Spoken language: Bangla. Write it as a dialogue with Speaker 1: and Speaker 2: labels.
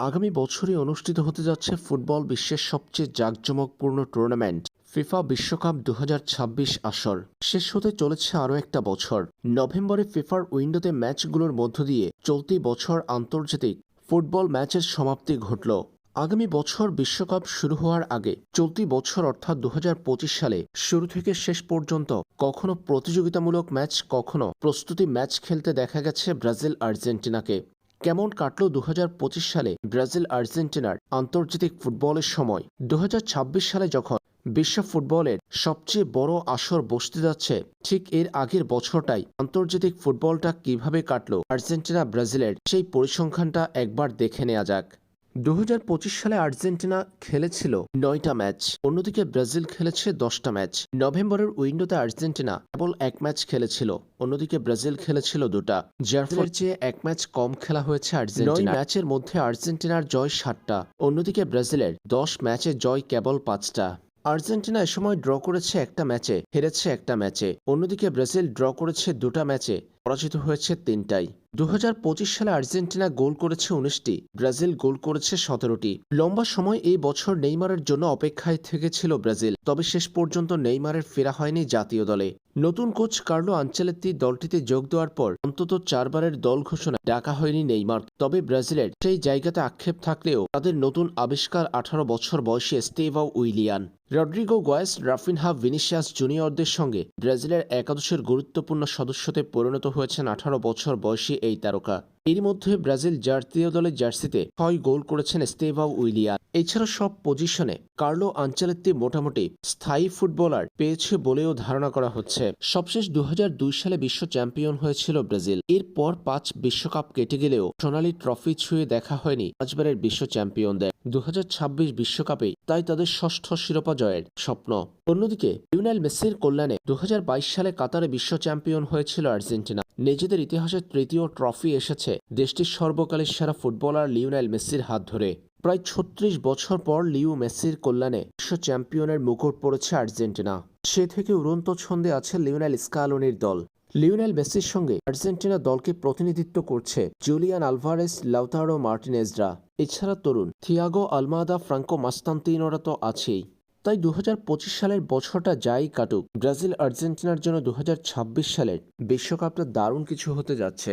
Speaker 1: আগামী বছরই অনুষ্ঠিত হতে যাচ্ছে ফুটবল বিশ্বের সবচেয়ে জাঁকজমকপূর্ণ টুর্নামেন্ট ফিফা বিশ্বকাপ দু হাজার ছাব্বিশ আসর। শেষ হতে চলেছে আরও একটা বছর। নভেম্বরে ফিফার উইন্ডোতে ম্যাচগুলোর মধ্য দিয়ে চলতি বছর আন্তর্জাতিক ফুটবল ম্যাচের সমাপ্তি ঘটল। আগামী বছর বিশ্বকাপ শুরু হওয়ার আগে চলতি বছর অর্থাৎ দু হাজার পঁচিশ সালে শুরু থেকে শেষ পর্যন্ত কখনো প্রতিযোগিতামূলক ম্যাচ, কখনো প্রস্তুতি ম্যাচ খেলতে দেখা গেছে ব্রাজিল আর্জেন্টিনাকে। কেমন কাটল দু হাজার পঁচিশ সালে ব্রাজিল আর্জেন্টিনার আন্তর্জাতিক ফুটবলের সময়? দুহাজার ছাব্বিশ সালে যখন বিশ্ব ফুটবলের সবচেয়ে বড় আসর বসতে যাচ্ছে, ঠিক এর আগের বছরটাই আন্তর্জাতিক ফুটবলটা কীভাবে কাটল আর্জেন্টিনা ব্রাজিলের সেই পরিসংখ্যানটা একবার দেখে নেওয়া যাক। দু হাজার পঁচিশ সালে আর্জেন্টিনা খেলেছিল নয়টা ম্যাচ। অন্যদিকে ব্রাজিল খেলেছে দশটা ম্যাচ। নভেম্বরের উইন্ডোতে আর্জেন্টিনা কেবল এক ম্যাচ খেলেছিল, অন্যদিকে ব্রাজিল খেলেছিল দুটা। যার চেয়ে এক ম্যাচ কম খেলা হয়েছে আর্জেন্টিনা ম্যাচের মধ্যে আর্জেন্টিনার জয় সাতটা, অন্যদিকে ব্রাজিলের দশ ম্যাচে জয় কেবল পাঁচটা। আর্জেন্টিনা এ সময় ড্র করেছে একটা ম্যাচে, হেরেছে একটা ম্যাচে, অন্যদিকে ব্রাজিল ড্র করেছে দুটা ম্যাচে পরাজিত হয়েছে তিনটাই। দু হাজার পঁচিশ সালে আর্জেন্টিনা গোল করেছে উনিশটি, ব্রাজিল গোল করেছে সতেরোটি। লম্বা সময় এই বছর নেইমারের জন্য অপেক্ষায় থেকেছিল ব্রাজিল, তবে শেষ পর্যন্ত নেইমারের ফেরা হয়নি জাতীয় দলে। নতুন কোচ কার্লো আঞ্চেলেত্তি দলটিতে যোগ দেওয়ার পর অন্তত চারবারের দল ঘোষণা ডাকা হয়নি নেইমার, তবে ব্রাজিলের সেই জায়গাতে আক্ষেপ থাকলেও তাদের নতুন আবিষ্কার আঠারো বছর বয়সী Estevao Willian. Rodrygo Goes Raphinha Vinicius জুনিয়রদের সঙ্গে ব্রাজিলের একাদশের গুরুত্বপূর্ণ সদস্যতে পরিণত হয়েছেন আঠারো বছর বয়সী এই তারকা। এর মধ্যে ব্রাজিল জাতীয় দলের জার্সিতে ছয় গোল করেছেন স্টেভা উইলিয়ান এছাড়া সব পজিশনে কার্লো আঞ্চলেত্তি মোটামুটি স্থায়ী ফুটবলার পেয়েছে বলেও ধারণা করা হচ্ছে। সবশেষ দু হাজার দুই সালে বিশ্ব চ্যাম্পিয়ন হয়েছিল ব্রাজিল। এরপর পাঁচ বিশ্বকাপ কেটে গেলেও সোনালি ট্রফি ছুঁয়ে দেখা হয়নি পাঁচবারের বিশ্ব চ্যাম্পিয়নদের। দু বিশ্বকাপে তাই তাদের ষষ্ঠ শিরোপা জয়ের স্বপ্ন। অন্যদিকে লিওনেল মেসির কল্যাণে দু হাজার বাইশ সালে কাতারে বিশ্ব চ্যাম্পিয়ন হয়েছিল আর্জেন্টিনা। নিজেদের ইতিহাসে তৃতীয় ট্রফি এসেছে দেশটির সর্বকালের সেরা ফুটবলার লিওনেল মেসির হাত ধরে। প্রায় ছত্রিশ বছর পর লিও মেসির কল্যাণে বিশ্ব চ্যাম্পিয়নের মুকুট পড়েছে আর্জেন্টিনা। সে থেকে উড়ন্ত ছন্দে আছে লিওনেল স্কালোনির দল। লিওনেল মেসির সঙ্গে আর্জেন্টিনা দলকে প্রতিনিধিত্ব করছে জুলিয়ান আলভারেস, লাউতারো মার্টিনেজরা। এছাড়া তরুণ থিয়াগো আলমাদা, ফ্রাঙ্কো মাস্তান্তিনোরা তো আছেই। তাই দু হাজার পঁচিশ সালের বছরটা যাই কাটুক। ব্রাজিল আর্জেন্টিনার জন্য দু হাজার ছাব্বিশ সালের বিশ্বকাপটা দারুণ কিছু হতে যাচ্ছে।